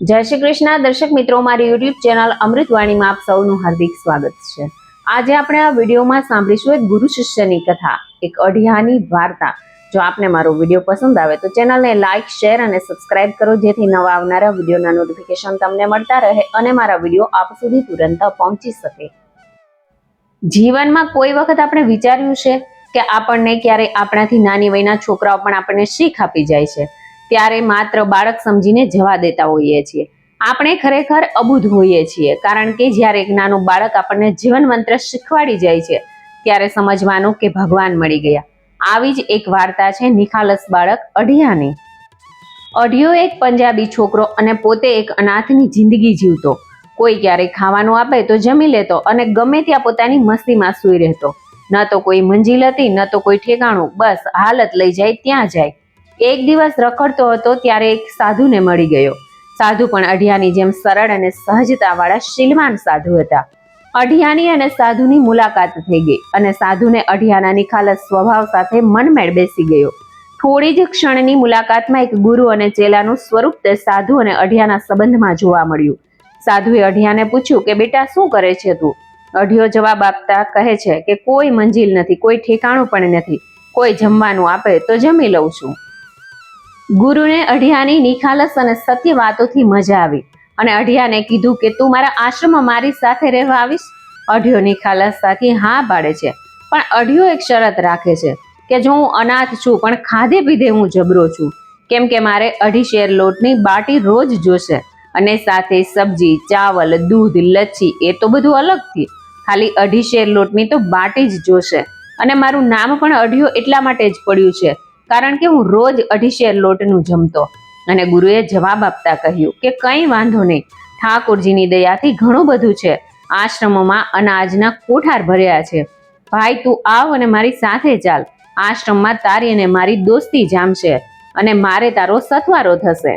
જય શ્રી કૃષ્ણ. દર્શક મિત્રો મારી યુટ્યુબ ચેનલ અમૃતવાણીમાં આપ સૌનું હાર્દિક સ્વાગત છે. આજે આપણે આ વિડીયોમાં સાંભળીશું એક ગુરુ શિષ્યની કથા, એક અઢિયાની વાર્તા. જો આપને મારો વીડિયો પસંદ આવે તો ચેનલને લાઇક શેર અને સબસ્ક્રાઇબ કરો, જેથી નવા આવનારા વિડીયોના નોટિફિકેશન તમને મળતા રહે અને મારા વીડિયો આપ સુધી તુરંત પહોંચી શકે. જીવનમાં કોઈ વખત આપણે વિચાર્યું છે કે આપણને ક્યારેય આપણાથી નાની વયના છોકરાઓ પણ આપણને શીખ આપી જાય છે? ત્યારે માત્ર બાળક સમજીને જવા દેતા હોઈએ છીએ. આપણે ખરેખર અબુધ હોઈએ છીએ, કારણ કે જ્યારે એક નાનું બાળક આપણને જીવન મંત્ર શીખવાડી જાય છે, ત્યારે સમજવાનું કે ભગવાન મળી ગયા. આવી જ એક વાર્તા છે નિખાલસ બાળક અઢિયાની. અઢિયો એક પંજાબી છોકરો અને પોતે એક અનાથની જિંદગી જીવતો. કોઈ ક્યારેય ખાવાનું આપે તો જમી લેતો અને ગમે ત્યાં પોતાની મસ્તીમાં સૂઈ રહેતો. ન તો કોઈ મંજિલ હતી, ન તો કોઈ ઠેકાણું, બસ હાલત લઈ જાય, ત્યાં જાય. એક દિવસ રખડતો હતો ત્યારે એક સાધુને મળી ગયો. સાધુ પણ અઢિયાની જેમ સરળ અને સહજતાવાળા શીલવાન સાધુ હતા. અઢિયાની અને સાધુની મુલાકાત થઈ ગઈ અને સાધુને અઢિયાના નિખાલસ સ્વભાવ સાથે મનમેળ બેસી ગયો. થોડી જ ક્ષણની મુલાકાતમાં એક ગુરુ અને ચેલાનું સ્વરૂપ તે સાધુ અને અઢિયાના સંબંધમાં જોવા મળ્યું. સાધુએ અઢિયાને પૂછ્યું કે, બેટા, શું કરે છે તું? અઢિયો જવાબ આપતા કહે છે કે, કોઈ મંજિલ નથી, કોઈ ઠેકાણું પણ નથી. કોઈ જમવાનું આપે તો જમી લઉં છું. ગુરુને અઢિયાની નિખાલસ અને સત્ય વાતોથી મજા આવી અને અઢિયાને કીધું કે, તું મારા આશ્રમમાં મારી સાથે રહેવા આવીશ. અઢિયો નિખાલસ સાથે હા પાડે છે. પણ અઢિયો એક શરત રાખે છે કે, જો હું અનાથ છું, પણ ખાધે પીધે હું જબરો છું. કેમ કે મારે અઢી શેર લોટની બાટી રોજ જોશે અને સાથે સબ્જી, ચાવલ, દૂધ, લચ્છી, એ તો બધું અલગથી. ખાલી અઢી શેર લોટની તો બાટી જ જોશે અને મારું નામ પણ અઢિયો એટલા માટે જ પડ્યું છે કારણ કે હું રોજ અઢી શેર લોટનું જમતો. અને ગુરુએ જવાબ આપતા કહ્યું કે કંઈ વાંધો નહીં. ઠાકોરજીની દયાથી ઘણું બધું છે. આશ્રમોમાં અનાજના કોઠાર ભર્યા છે. ભાઈ, તું આવ અને મારી સાથે ચાલ. આશ્રમમાં તારી અને મારી દોસ્તી જામશે અને મારે તારો સથવારો થશે.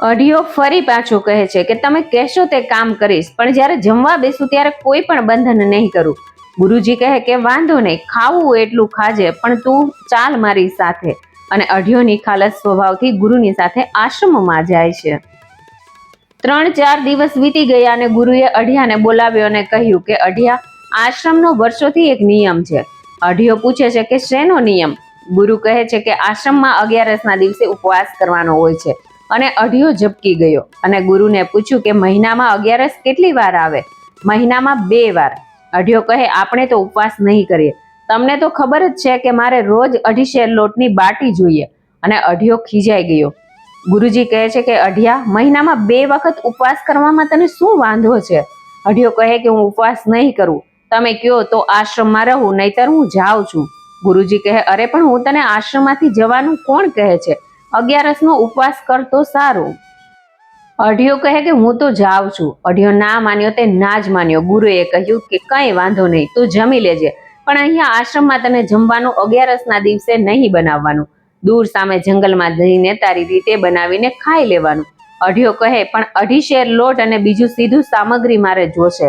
અઢિયો ફરી પાછો કહે છે કે તમે કહેશો તે કામ કરીશ, પણ જ્યારે જમવા બેસું ત્યારે કોઈ પણ બંધન નહીં કરું. ગુરુજી કહે કે, વાંધો નહીં, ખાવું એટલું ખાજે, પણ તું ચાલ મારી સાથે. અને અઢિયો નિખાલસ સ્વભાવથી ગુરુની સાથે આશ્રમમાં જાય છે. ત્રણ ચાર દિવસ વીતી ગયા અને ગુરુએ અઢિયાને બોલાવ્યો અને કહ્યું કે, અઢિયા, આશ્રમનો વર્ષોથી એક નિયમ છે. અઢિયો પૂછે છે કે, શેનો નિયમ? ગુરુ કહે છે કે, આશ્રમમાં અગિયારસના દિવસે ઉપવાસ કરવાનો હોય છે. અને અઢિયો ઝબકી ગયો. અને ગુરુને પૂછ્યું કે, મહિનામાં અગિયારસ કેટલી વાર આવે? મહિનામાં બે વાર. અઢિયો કહે, આપણે તો ઉપવાસ નહીં કરીએ. તમને તો ખબર જ છે કે મારે રોજ અઢી શેર લોટની બાટી જોઈએ અને અઢિયો ખીજાઈ ગયો. ગુરુજી કહે છે કે, અઢિયા, મહિનામાં બે વખત ઉપવાસ કરવામાં તને શું વાંધો છે? અઢિયો કહે કે, હું ઉપવાસ નહીં કરું. તમે કયો તો આશ્રમમાં રહું, નહીતર હું જાઉં છું. ગુરુજી કહે, અરે, પણ હું તને આશ્રમમાંથી જવાનું કોણ કહે છે? અગિયારસનો ઉપવાસ કર તો સારું. અઢિયો કહે કે હું તો જાઉં છું. અઢિયો ના માન્યો તે ના જ માન્યો. ગુરુએ કહ્યું કે કંઈ વાંધો નહીં, તું જમી લેજે. પણ અહીંયા આશ્રમમાં તને જમવાનું અગિયારસના દિવસે નહીં બનાવવાનું. દૂર સામે જંગલમાં જઈને તારી રીતે બનાવીને ખાઈ લેવાનું. અઢિયો કહે, પણ અઢી શેર લોટ અને બીજું સીધું સામગ્રી મારે જોશે.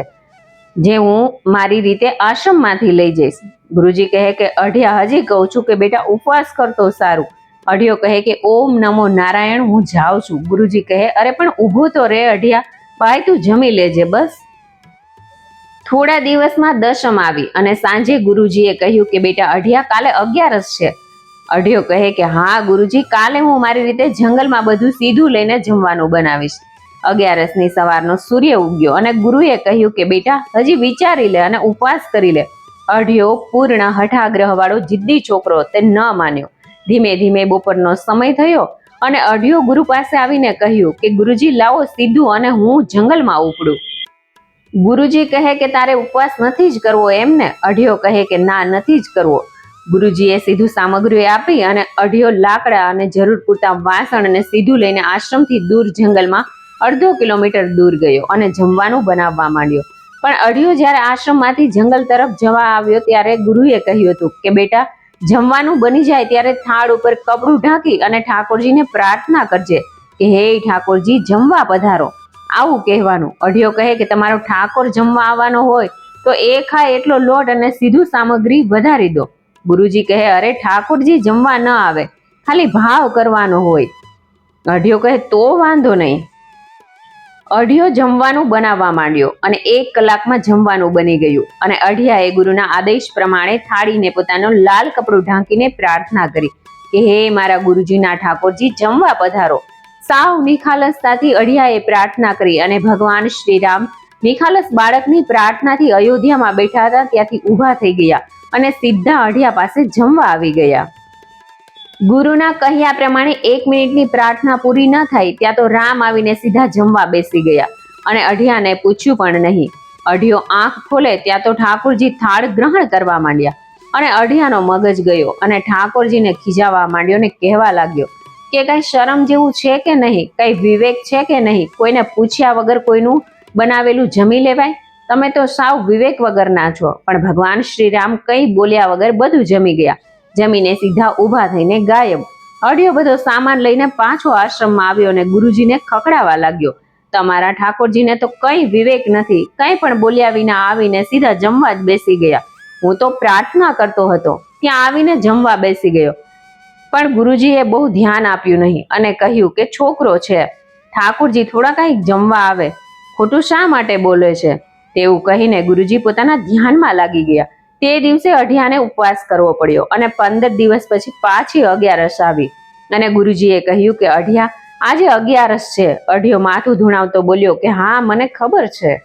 જે હું મારી રીતે આશ્રમમાંથી લઈ જઈશ. ગુરુજી કહે કે અઢિયા હજી કહું છું કે બેટા ઉપવાસ કરતો સારું. અઢિયો કહે કે, ઓમ નમો નારાયણ, હું જાઉં છું. ગુરુજી કહે, અરે, પણ ઊભું તો રે અઢિયા. ભાઈ, તું જમી લેજે બસ. થોડા દિવસમાં દશમ આવી અને સાંજે ગુરુજીએ કહ્યું કે, બેટા, અઢિયા, કાલે અગિયારસ છે. અઢિયો કહે કે, હા, ગુરુજી, કાલે હું મારી રીતે જંગલમાં બધું સીધું લઈને જમવાનું બનાવીશ. અગિયારસની સવારનો સૂર્ય ઉગ્યો અને ગુરુએ કહ્યું કે, બેટા, હજી વિચારી લે અને ઉપવાસ કરી લે. અઢિયો પૂર્ણ હઠાગ્રહવાળો જિદ્દી છોકરો તે ન માન્યો. ધીમે ધીમે બપોરનો સમય થયો અને અઢિયો ગુરુ પાસે આવીને કહ્યું કે, ગુરુજી, લાવો સીધું અને હું જંગલમાં ઉપડું. ગુરુજી કહે કે, તારે ઉપવાસ નથી જ કરવો એમને અઢિયો કહે કે, ના, નથી જ કરવો. ગુરુજીએ સીધું સામગ્રી આપી અને અઢિયો લાકડા અને જરૂર પૂરતા વાસણ અને સીધું લઈને આશ્રમથી દૂર જંગલમાં અડધો કિલોમીટર દૂર ગયો અને જમવાનું બનાવવા માંડ્યો. પણ અઢિયો જ્યારે આશ્રમમાંથી જંગલ તરફ જવા આવ્યો ત્યારે ગુરુએ કહ્યું હતું કે, બેટા જમવાનું બની જાય ત્યારે થાળ ઉપર કપડું ઢાંકી અને ઠાકોરજીને પ્રાર્થના કરજે કે હે ઠાકોરજી, જમવા પધારો. આવું કહેવાનું. અઢિયો કહે કે તમારો ઠાકોર જમવા આવવાનો હોય તો એ ખાય એટલો લોટ અને સીધું સામગ્રી વધારી દો. ગુરુજી કહે, અરે ઠાકોરજી, જમવા ન આવે. ખાલી ભાવ કરવાનો હોય. અઢિયો કહે, તો વાંધો નહીં. અઢિયો જમવાનું બનાવવા માંડ્યો અને એક કલાકમાં જમવાનું બની ગયું. અને અઢિયાએ ગુરુના આદેશ પ્રમાણે થાળીને પોતાનો લાલ કપડું ઢાંકીને પ્રાર્થના કરી કે હે મારા ગુરુજીના ઠાકોરજી, જમવા પધારો. સાવ નિખાલસતાથી અઢિયાએ પ્રાર્થના કરી અને ભગવાન શ્રીરામ નિખાલસ બાળકની પ્રાર્થનાથી અયોધ્યામાં બેઠા હતા, ત્યાંથી ઊભા થઈ ગયા અને સીધા અઢિયા પાસે જમવા આવી ગયા. ગુરુના કહ્યા પ્રમાણે એક મિનિટની પ્રાર્થના પૂરી ન થઈ ત્યાં તો રામ આવીને સીધા જમવા બેસી ગયા. અને અઢિયાને પૂછ્યું પણ નહીં. અઢિયો આંખ ખોલે ત્યાં તો ઠાકોરજી થાળ ગ્રહણ કરવા માંડ્યા. અને અઢિયાનો મગજ ગયો અને ઠાકોરજીને ખીજાવા માંડ્યો ને કહેવા લાગ્યો, કે કઈ શરમ જેવું છે કે નહીં? કઈ વિવેક છે કે નહીં? કોઈને પૂછ્યા વગર કોઈનું બનાવેલું જમી લેવાય? તમે તો સાવ વિવેક વગરના છો. પણ ભગવાન શ્રીરામ કંઈ બોલ્યા વગર બધું જમી ગયા. જમીને સીધા ઊભા થઈને ગાયબ. અડ્યો બધો સામાન લઈને પાછો આશ્રમમાં આવ્યો અને ગુરુજીને ખકડાવા લાગ્યો. તમારા ઠાકોરજીને તો કંઈ વિવેક નથી. કંઈ પણ બોલ્યા વિના આવીને સીધા જમવા જ બેસી ગયા. હું તો પ્રાર્થના કરતો હતો. ત્યાં આવીને જમવા બેસી ગયો. પણ ગુરુજીએ બહુ ધ્યાન આપ્યું નહીં અને કહ્યું કે છોકરો છે. ઠાકોરજી થોડા કંઈક જમવા આવે. ખોટું શા માટે બોલે છે? તેવું કહીને ગુરુજી પોતાના ધ્યાનમાં લાગી ગયા. તે દિવસે અઢિયાને ઉપવાસ કરવો પડ્યો અને પંદર દિવસ પછી પાછી અગિયારસ આવી. અને ગુરુજીએ કહ્યું કે, અઢિયા, આજે અગિયારસ છે. અઢિયો માથું ધૂણાવતો બોલ્યો કે, હા, મને ખબર છે.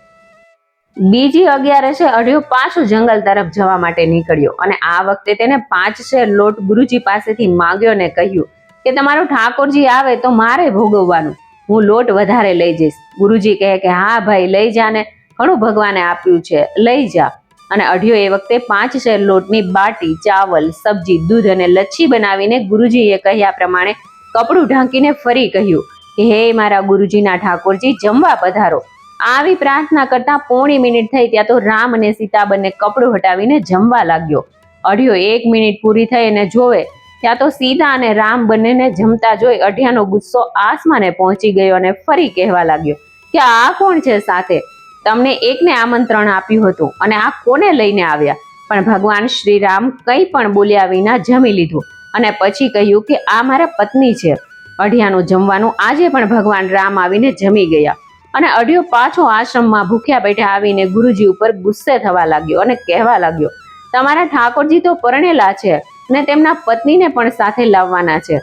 બીજી અગિયારસે અઢિયો પાછો જંગલ તરફ જવા માટે નીકળ્યો અને આ વખતે તેને પાંચ શેર લોટ ગુરુજી પાસેથી માંગ્યો ને કહ્યું કે, તમારો ઠાકોરજી આવે તો મારે ભોગવવાનું. હું લોટ વધારે લઈ જઈશ. ગુરુજી કહે કે, હા ભાઈ, લઈ જા ને. ઘણું ભગવાને આપ્યું છે. લઈ જા. અને અઢિયો એ વખતે પાંચ શેર લોટની બાટી, ચાવલ, સબ્જી, દૂધ અને લચ્છી બનાવીને ગુરુજીએ કહ્યા પ્રમાણે કપડું ઢાંકીને ફરી કહ્યું કે, હે મારા ગુરુજીના ઠાકોરજી, જમવા પધારો. આવી પ્રાર્થના કરતા પોણી મિનિટ થઈ ત્યાં તો રામ અને સીતા બંને કપડું હટાવીને જમવા લાગ્યો. અઢિયો એક મિનિટ પૂરી થઈ અને જોવે, ત્યાં તો સીતા અને રામ બંનેને જમતા જોઈ અઢિયાનો ગુસ્સો આસમાને પહોંચી ગયો અને ફરી કહેવા લાગ્યો કે, આ કોણ છે સાથે? તમને એકને આમંત્રણ આપ્યું હતું અને આ કોને લઈને આવ્યા? પણ ભગવાન શ્રી રામ કંઈ પણ બોલ્યા વિના જમી લીધું અને પછી કહ્યું કે આ મારા પત્ની છે. અઢિયાનું જમવાનું આજે પણ ભગવાન રામ આવીને જમી ગયા અને અઢિયો પાછો આશ્રમમાં ભૂખ્યા બેઠા આવીને ગુરુજી ઉપર ગુસ્સે થવા લાગ્યો અને કહેવા લાગ્યો, તમારા ઠાકોરજી તો પરણેલા છે ને તેમના પત્નીને પણ સાથે લાવવાના છે.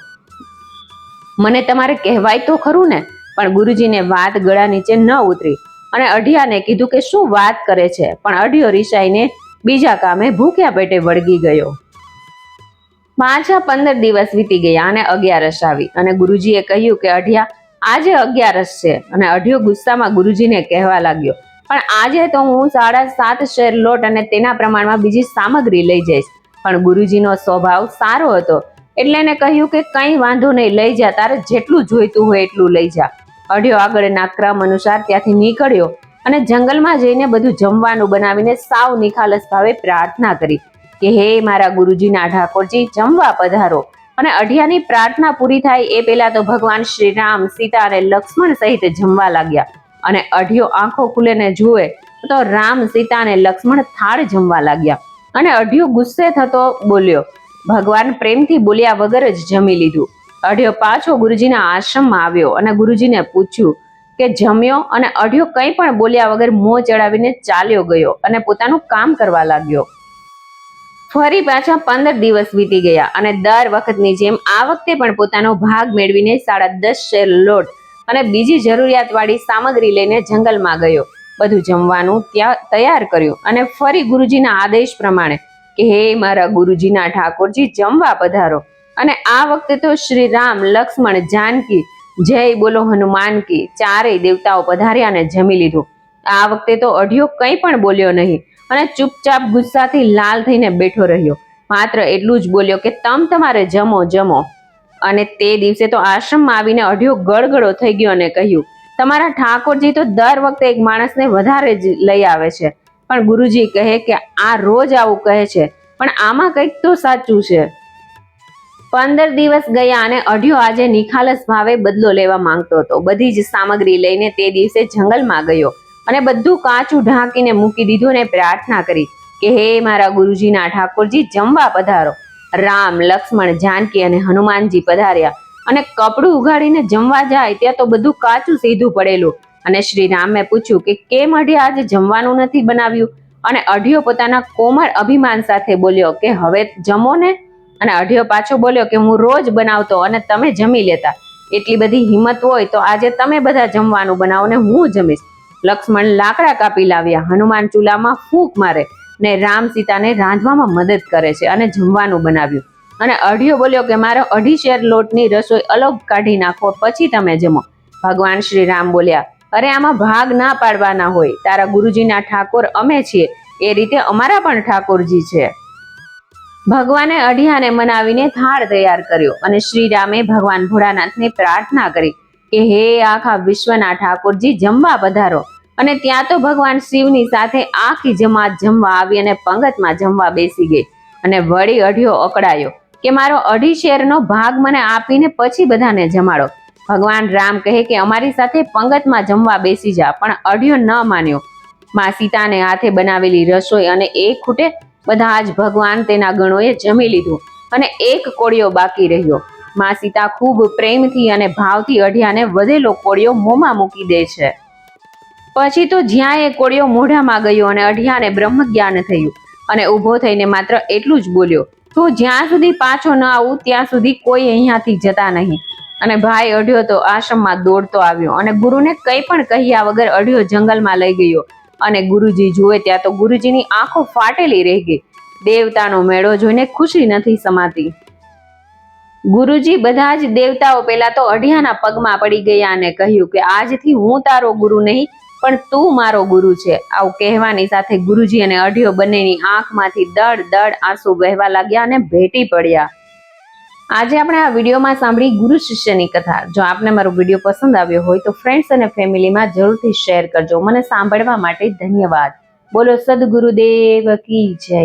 મને તમારે કહેવાય તો ખરું ને? પણ ગુરુજીને વાત ગળા નીચે ન ઉતરી. અને અઢિયાને કીધું કે શું વાત કરે છે? પણ અઢિયો રિસાઈને બીજા કામે ભૂખ્યા પેટે વળગી ગયો. પાછા પંદર દિવસ વીતી ગયા અને અગિયારસ આવી અને ગુરુજીએ કહ્યું કે અઢિયા, આજે અગિયારસ છે અને અઢિયો ગુસ્સામાં ગુરુજીને કહેવા લાગ્યો, પણ આજે તો હું સાડા સાત શેર લોટ અને તેના પ્રમાણમાં બીજી સામગ્રી લઈ જઈશ. પણ ગુરુજીનો સ્વભાવ સારો હતો એટલે એને કહ્યું કે કંઈ વાંધો નહીં, લઈ જા, તારે જેટલું જોઈતું હોય એટલું લઈ જા. અઢિયો આગળના ક્રમ અનુસાર ત્યાંથી નીકળ્યો અને જંગલમાં જઈને બધું જમવાનું બનાવીને સાવ નિખાલસ ભાવે પ્રાર્થના કરી કે હે મારા ગુરુજીના ઠાકોરજી, જમવા પધારો. અને અઢિયાની પ્રાર્થના પૂરી થાય એ પહેલા તો ભગવાન શ્રી રામ સીતા અને લક્ષ્મણ સહિત જમવા લાગ્યા. અને અઢિયો આંખો ખુલેને જુએ તો રામ, સીતા અને લક્ષ્મણ થાળ જમવા લાગ્યા. અને અઢિયો ગુસ્સે થતો બોલ્યો, ભગવાન પ્રેમથી બોલ્યા વગર જ જમી લીધું. અઢિયો પાછો ગુરુજીના આશ્રમમાં આવ્યો અને ગુરુજીને પૂછ્યું કે જમ્યો અને અઢિયો કંઈ પણ બોલ્યા વગર મોં ચડાવીને ચાલ્યો ગયો અને પોતાનું કામ કરવા લાગ્યો. ફરી પાછા પંદર દિવસ વીતી ગયા અને દર વખતની જેમ આ વખતે પણ પોતાનો ભાગ મેળવીને સાડા દસ શેર લોટ અને બીજી જરૂરિયાતવાળી સામગ્રી લઈને જંગલમાં ગયો. બધું જમવાનું ત્યાં તૈયાર કર્યું અને ફરી ગુરુજીના આદેશ પ્રમાણે કે, હે મારા ગુરુજીના ઠાકોરજી, જમવા પધારો. અને આ વખતે તો શ્રી રામ, લક્ષ્મણ, જાનકી, જય બોલો હનુમાન કી, ચારેય દેવતાઓ પધાર્યા અને જમી લીધું. આ વખતે તો અઢિયો કંઈ પણ બોલ્યો નહીં અને ચૂપચાપ ગુસ્સાથી લાલ થઈને બેઠો રહ્યો. માત્ર એટલું જ બોલ્યો કે તમ તમારે જમો જમો. અને તે દિવસે તો આશ્રમમાં આવીને અઢિયો ગળગળો થઈ ગયો અને કહ્યું, તમારા ઠાકોરજી તો દર વખતે એક માણસને વધારે જ લઈ આવે છે. પણ ગુરુજી કહે કે આ રોજ આવું કહે છે. પણ આમાં કંઈક તો સાચું છે. પંદર દિવસ ગયા અને અઢિયો આજે નિખાલસ ભાવે બદલો લેવા માંગતો હતો. બધી જ સામગ્રી લઈને તે દિવસે જંગલમાં ગયો અને બધું કાચું ઢાંકીને મૂકી દીધું અને પ્રાર્થના કરી કે, હે મારા ગુરુજીના ઠાકોરજી, જમવા પધારો. રામ, લક્ષ્મણ, જાનકી અને હનુમાનજી પધાર્યા અને કપડું ઉઘાડીને જમવા જાય ત્યાં તો બધું કાચું સીધું પડેલું અને શ્રી રામે પૂછ્યું કે, કેમ અઢિયા આજે જમવાનું નથી બનાવ્યું? અને અઢિયો પોતાના કોમળ અભિમાન સાથે બોલ્યો કે, હવે જમો ને. અને અઢિયો પાછો બોલ્યો કે હું રોજ બનાવતો અને તમે જમી લેતા. એટલી બધી હિંમત હોય તો આજે તમે બધા જમવાનું બનાવો ને હું જમીશ. લક્ષ્મણ લાકડા કાપી લાવ્યા. હનુમાન ચૂલામાં ફૂંક મારે ને રામ સીતાને રાંધવામાં મદદ કરે છે અને જમવાનું બનાવ્યું. અને અઢિયો બોલ્યો કે મારો અઢી શેર લોટની રસોઈ અલગ કાઢી નાખો, પછી તમે જમો. ભગવાન શ્રી રામ બોલ્યા, અરે, આમાં ભાગ ના પાડવાના હોય. તારા ગુરુજીના ઠાકોર અમે છીએ. એ રીતે અમારા પણ ઠાકોરજી છે. ભગવાને અઢિયાને મનાવીને થાળ તૈયાર કર્યો અને શ્રી રામે ભગવાન ભોળાનાથને પ્રાર્થના કરી કે હે આખા વિશ્વના ઠાકોરજી, જમવા પધારો. અને ત્યાં તો ભગવાન શિવની સાથે આખી જમાત જમવા આવી અને પંગતમાં જમવા બેસી ગઈ. અને વળી અઢિયો અકળાયો કે મારો અઢી શેરનો ભાગ મને આપીને પછી બધાને જમાડો. ભગવાન રામ કહે કે અમારી સાથે પંગતમાં જમવા બેસી જા, પણ અઢિયો ન માન્યો. માં સીતાને હાથે બનાવેલી રસોઈ અને એ ખૂટે બધા જ ભગવાન તેના ગણોએ જમી લીધું અને એક કોળિયો બાકી રહ્યો. માં સીતા ખૂબ પ્રેમથી અને ભાવથી અઢિયાને વધેલો કોળિયો મોંમાં મૂકી દે છે. પછી તો જ્યાં એ કોળિયો મોઢામાં ગયો અને અઢિયાને બ્રહ્મ જ્ઞાન થયું અને ઊભો થઈને માત્ર એટલું જ બોલ્યો, તું જ્યાં સુધી પાછો ન આવું, ત્યાં સુધી કોઈ અહીંયાથી જતા નહીં. અને ભાઈ અઢ્યો તો આશ્રમમાં દોડતો આવ્યો અને ગુરુને કંઈ પણ કહ્યા વગર અઢ્યો જંગલમાં લઈ ગયો. અને ગુરુજી જુએ ત્યાં તો ગુરુજીની આંખો ફાટેલી રહી ગઈ. દેવતાનો મેળો જોઈને ખુશી નથી સમાતી. ગુરુજી બધા જ દેવતાઓ પહેલા તો અઢિયાના પગમાં પડી ગયા અને કહ્યું કે આજથી હું તારો ગુરુ નહીં, પણ તું મારો ગુરુ છે. આવું કહેવાની સાથે ગુરુજી અને અઢિયો બંનેની આંખમાંથી દડ દડ આંસુ વહેવા લાગ્યા અને ભેટી પડ્યા. આજે આપણે આ વિડીયોમાં સાંભળી ગુરુ શિષ્યની કથા. જો આપને મારો વીડિયો પસંદ આવ્યો હોય તો ફ્રેન્ડ્સ અને ફેમિલીમાં જરૂરથી શેર કરજો. મને સાંભળવા માટે ધન્યવાદ. બોલો, સદગુરુદેવ કી જય.